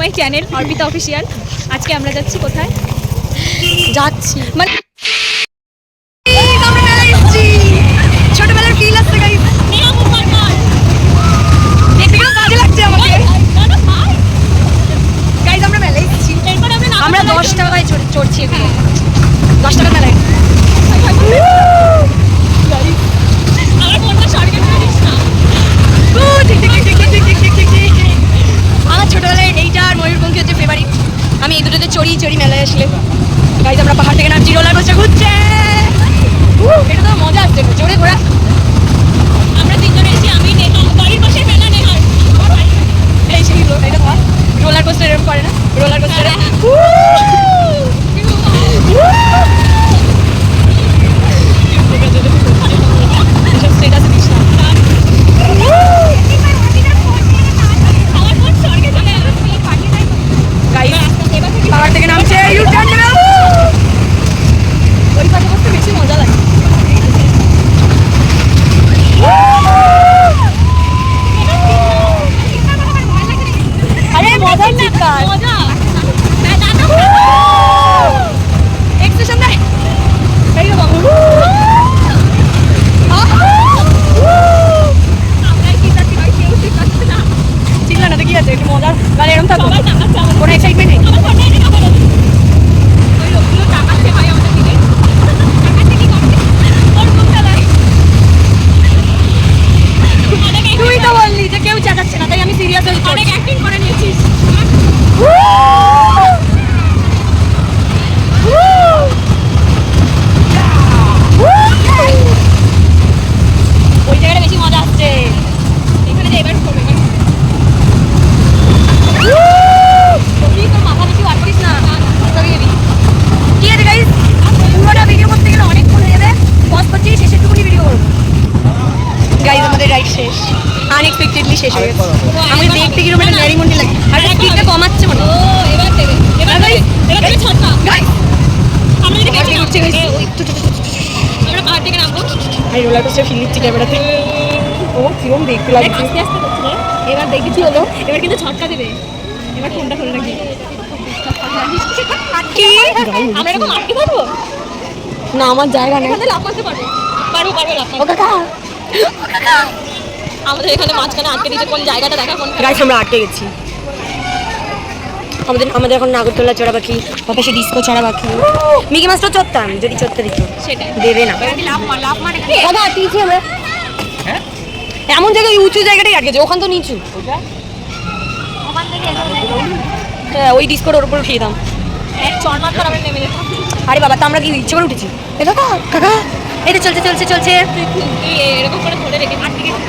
My channel Arpita official. আজকে আমরা যাচ্ছি কোথায়? যাচ্ছি। মানে আমরা ছোটবেলার ফিল আসছে গাইস দেখতে কেমন লাগছে আমাকে। গাইস আমরা মেলায় এসেছি। আমরা দশ টাকায় চড়ছি এখানে দশ টাকা মেলায়। ঠিক, ঠিক, ঠিক, ঠিক, ঠিক, ঠিক। আমার ছোটবেলায় এইটা আর ময়ূরপঙ্খী হচ্ছে ফেভারিট আমি এই দুটোতে চড়ি চড়ি মেলায় আসলে। গাইজ আমরা পাহাড় থেকে নামছি রোলার কোস্টার ঘুরছে উ, এটা তো মজা আসছে জোরে ঘোরা আমরা তিনজনে এসেছি আমি নেহা বাড়ির পাশে মেলা নেহার এই সেই রো- এটা ধর রোলার কোস্টার এরকম করে না রোলার কোস্টারে স্টেটাসে দিস না গাইজ পাহাড় থেকে নামছে ইউ টার্ন নেবে ওই পাশে বসতে বেশি মজা লাগে আরে মজার চিৎকার এক্সপ্রেশন দেয় এই রে বাবু কি আছে? একটু মজার? গানে এরকম থাকব কোনো এক্সাইটমেন্ট নেই। তুই তো বললি যে কেউ চেঁচাচ্ছে না তাই আমি সিরিয়াস অনেক অ্যাক্টিং করে নিয়েছিস। শেষ হয়ে গেছে। আমি দেখতে কীরকম একটা ন্যারিমন্ডি লাগে। আর স্পিডটা কমাচ্ছে মনে আমি রোলার কোস্টার ফিল নিচ্ছি ক্যামেরাতে। ও কিরম দেখতে লাগছে। আস্তে আস্তে করছে এবার দেখি হলো? এবার কিন্তু ছটকা দেবে। এবার ফোনটা খুলে রাখি আমরা এরকম আটকে পারব না আমার জায়গা নেই। লাভ করতে পারব। আমাদের এখানে মাঝখানে আটকে দিয়েছে কোন জায়গাটা দেখা কোন গাইস আমরা আটকে গেছি। আমাদের আমাদের এখন নাগরদোলা চড়া বাকি পাশে ডিস্কো চড়া বাকি। মিকি মাছ তো চড়তাম যদি চড়তে দিত। সেটাই। দেবে না। দাদা আটকেছি আমরা এমন জায়গায় উঁচু জায়গাটাই আটকেছে ওখান তো নিচু। হ্যাঁ ওই ডিস্কোর ওর উপর উঠিয়ে দাম আরে বাবা তা আমরা কি ইচ্ছে করে উঠেছি? এ কাকা কাকা এটা চলছে চলছে চলছে। এরকম করে ধরে রেখে আটকে গেছি।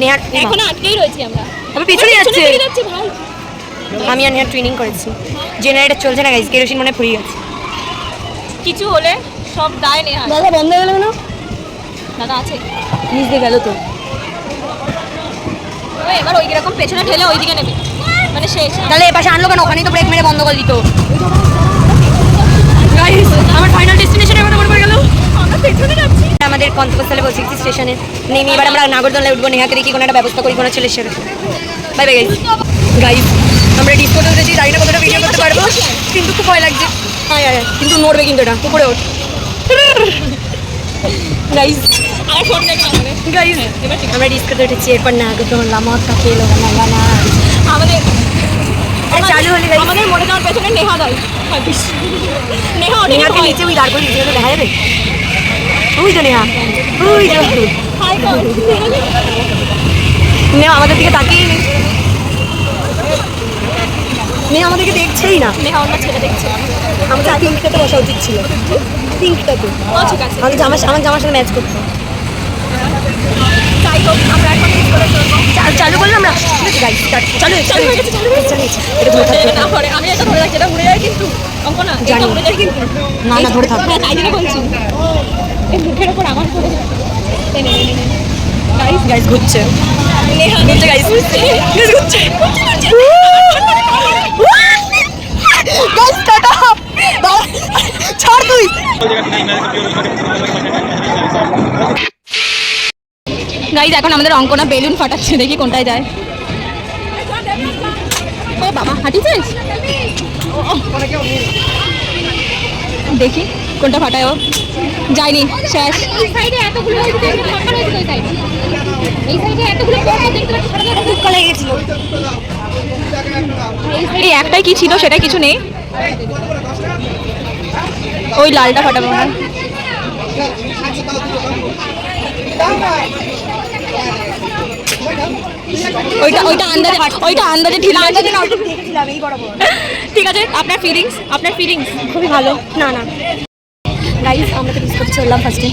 নেহার এখনও আটকেই রয়েছি আমরা। আমি পিছনে যাচ্ছে। আমি আর নেহার ট্রেনিং করেছি। জেনারেটর চলছে না গাইস কেরোসিন মনে ফুরিয়ে গেছে। কিছু হলে সব দায় নেই দাদা বন্ধ হয়ে গেল কেন? দাদা আছে। নিচ দিয়ে গেল তো। এবার ওই রকম পেছনে ঠেলে ওইদিকে নেবে। মানে শেষ। তাহলে এ পাশে আনলো কেন? ওখানেই তো ব্রেক মেরে বন্ধ করে দিত। আমার ফাইনাল ডেস্টিনেশনের কথা মনে পড়ে গেল। আমাদের কন্তপস্থলে পৌঁছে গেছি স্টেশনে। নেমে এবার আমরা নাগরদোলায় উঠবো। নেহাকে দেখি কোনো একটা ব্যবস্থা করি কোনো ছেলের সাথে। বাই বাই গাইস গাইস আমরা ডিসকোতে উঠেছি জানি না কতটা ভিডিও করতে পারব কিন্তু খুব ভয় লাগছে। হ্যাঁ হ্যাঁ কিন্তু নড়বে কিন্তু এটা। উপরে ওঠ। এবার ঠিক আমরা। ডিসকোতে উঠেছি এরপর নাগরদোলা মক্কা খেলো গানা গানা আমাদের চালু হলে আমাদের মনে যাওয়ার পেছনে নেহা দাই নেহা নেহাকে নিচে ওই দাঁড় করে দেখা যাবে? ওই তো নেহা ওই নেহা আমাদের দিকে তাকিয়ে নেহা আমাদেরকে দেখছেই না। নেহা অন্য ছেলে দেখছে। আমাদের পিঙ্কটাতে বসা উচিত ছিল। পিঙ্কটাতে আমাদের জামা আমার জামার সাথে ম্যাচ করতো। যাই হোক আমরা এখন চালু করলাম আমরা। ঠিক আছে গাইস চালু চালু হয়ে গেছে, চালু হয়ে গেছে। এটা ধরে থাকতে না পরে আমি এটা ধরে রাখছি এটা উড়ে যায় কিন্তু। অঙ্কনা এটা জানি। যায় কিন্তু। না না ধরে থাকবে তাই জন্য বলছি। এই মুখের ওপর আমার পড়ে। গাইস গাইস ঘুরছে। ঘুরছে গাইস গাইস ঘুরছে গাইস টাটা ছাড় তুই। গাইজ এখন আমাদের অঙ্কনা বেলুন ফাটাচ্ছে দেখি কোনটায় যায়। ও বাবা ফাটিয়েছিস দেখি। কোনটা ফাটায় ও যায়নি শেষ। এই একটাই কি ছিল সেটা কিছু নেই? ওই লালটা ফাটাবো না ওইটা ওইটা আন্দাজে ওইটা আন্দাজে ঢিলা আন্দাজে ঠিক আছে আপনার ফিলিংস আপনার ফিলিংস খুবই ভালো। না না। গাইস আমরা তো ডিসকোতে চললাম ফার্স্টে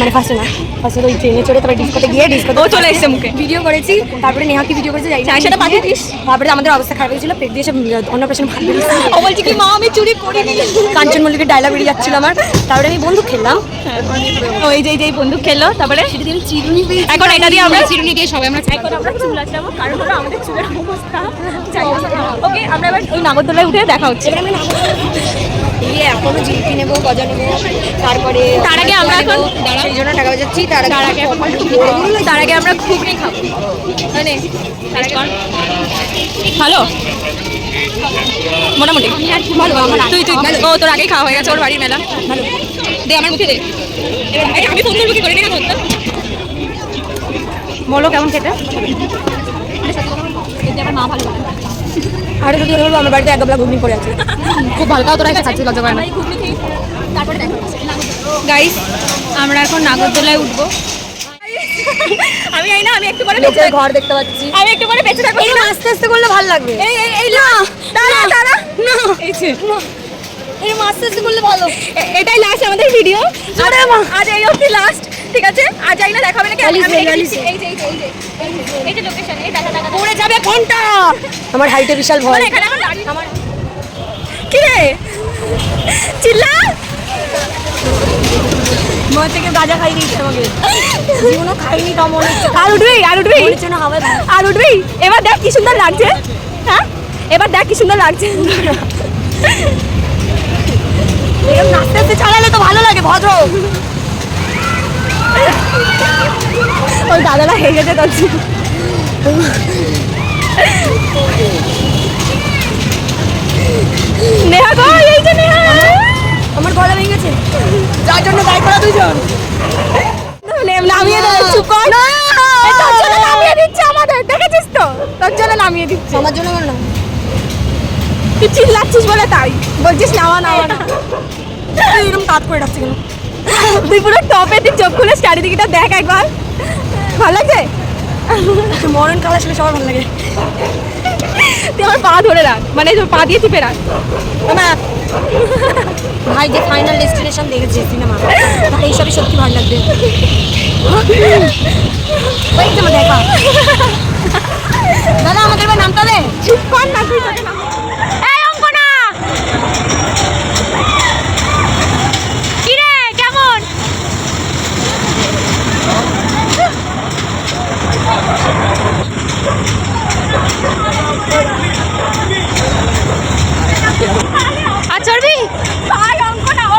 মানে ফার্স্টে না ফার্স্টে ওই ট্রেনে চড়ে তারপরে ডিসকোতে গিয়ে ডিসকোতে ও চলে এসছে মুখে। ভিডিও করেছি তারপরে নেহাকে ভিডিও করেছে যাই চাই সেটা পাঠিয়ে দিস। তারপরে আমাদের অবস্থা খারাপ হয়েছিল পেট দিয়ে সব অন্নপ্রাশন ভাত ও বলছে কি মা আমি চুরি করিনি। কাঞ্চন মল্লিকের ডায়লগ বেরিয়ে যাচ্ছিল আমার। তারপরে আমি বন্ধু খেললাম। ওই যে এই যে বন্দুক খেললো তারপরে? চিরুনি এখন এটা দিয়ে আমরা চিরুনি দিয়ে সবাই আমরা এখন আমরা চুল কারণ হলো আমাদের চুলের অবস্থা। ওকে আমরা এবার ওই নাগরদোলায় উঠে দেখা হচ্ছে। গিয়ে এখনও জিলিপি নেব গজা নেব তারপরে তার আগে আমরা এখন সেই জন্য টাকা বাজাচ্ছি তার আগে তার আগে এখন তার আগে আমরা ঘুগনি খাব। মানে ভালো? মোটামুটি। ভালো তুই তুই। ও তোর আগেই খাওয়া হয়ে গেছে ওর বাড়ির মেলা। ভালো। দে আমার মুখে দে। আমি ফোন করব কি করে? বলো কেমন খেতে? মা ভালো। আরে যদি বলব আমার বাড়িতে এক গাবলা ঘুগনি পড়ে আছে। খুব হালকা তোরা এসে খাচ্ছিস লজ্জা করে না। গাইস আমরা এখন নাগরদোলায় উঠবো। আমি এই না আমি একটু পরে বেঁচে ঘর দেখতে পাচ্ছি। আমি একটু পরে বেঁচে থাকব। এই আস্তে আস্তে করলে ভালো লাগবে। এই এই এই না দাঁড়া দাঁড়া না এই যে। এরকম আস্তে আস্তে করলে ভালো। এটাই লাস্ট আমাদের ভিডিও আজ এই অবধি লাস্ট ঠিক আছে? আজ আই না দেখাবে নাকি। এই যে লোকেশন এই দেখা দেখা পড়ে যাবে কোনটা? আমার হাইটে বিশাল ভয়। মানে এখানে আমার দাঁড়িয়ে আমার কি রে? চিল্লা। মনে থেকে গাঁজা খাই দিয়েছে আমাকে। জীবনও খাইনি তা মনে আর উঠবি আর উঠবি। আর উঠবি। এবার দেখ কি সুন্দর লাগছে। হ্যাঁ? এবার দেখ কি সুন্দর লাগছে। আস্তে আস্তে চালালে তো ভালো লাগে ভদ্র। ওই দাদারা হেগেছে করছি নেহা গো এই যে নেহা। আমার গলা যার জন্য দায় করা দুজন নামিয়ে দে চুপ কর। এই তোর জন্য নামিয়ে দিচ্ছে আমাদের দেখেছিস তো? তোর জন্য নামিয়ে দিচ্ছে। আমার জন্য না তুই চিল্লাচ্ছিস বলে তাই। বলছিস নামা নামা না এরকম কাজ করে রাখছি কেন? তুই পুরো টপে তুই চোখ খুলে চারিদিকটা দেখ একবার। ভালো লাগছে? মরণ কাল আসলে সবার ভালো লাগে। তুই আমার পা ধরে রাখ মানে তোর পা দিয়ে টিপে রাখ। আমার ভাই যে ফাইনাল ডেস্টিনেশন দেখেছে সিনেমা তার এইসবই সত্যি ভালো লাগবে। ওই তো দেখা। দাদা আমাদের এবার নামতে চুপ কর না। তুই এই অঙ্কনা কি রে কেমন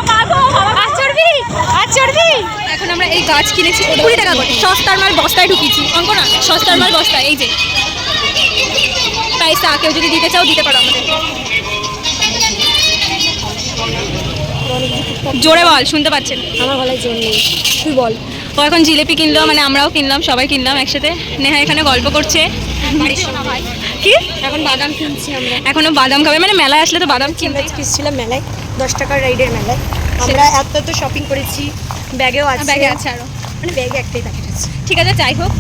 বাবা আর চড়বি এখন আমরা এই গাছ কিনেছি কুড়ি টাকা করে। সস্তার মাল বস্তায় ঢুকিয়েছি। অঙ্ক না সস্তার মাল বস্তায় এই যে। প্রাইসটা কেউ যদি দিতে চাও দিতে পারো আমাদের। জোরে বল শুনতে পাচ্ছেন? আমার গলায় জোর নেই। তুই বল। ও এখন জিলেপি কিনলো মানে আমরাও কিনলাম সবাই কিনলাম একসাথে। নেহা এখানে গল্প করছে। কি? এখন বাদাম কিনছি আমরা। এখনও বাদাম খাবে? মানে মেলায় আসলে তো বাদাম আমরা কিনছিলাম মেলায় দশ টাকার রাইডের মেলায়। আমরা এত এত শপিং করেছি ব্যাগেও আছে ব্যাগে আছে। আরও। মানে ব্যাগে একটাই প্যাকেট আছে। ঠিক আছে যাই হোক।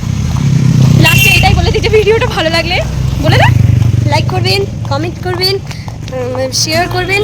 লাস্টে এটাই বলে যে ভিডিওটা ভালো লাগলে বলে দে। লাইক করবেন কমেন্ট করবেন শেয়ার করবেন।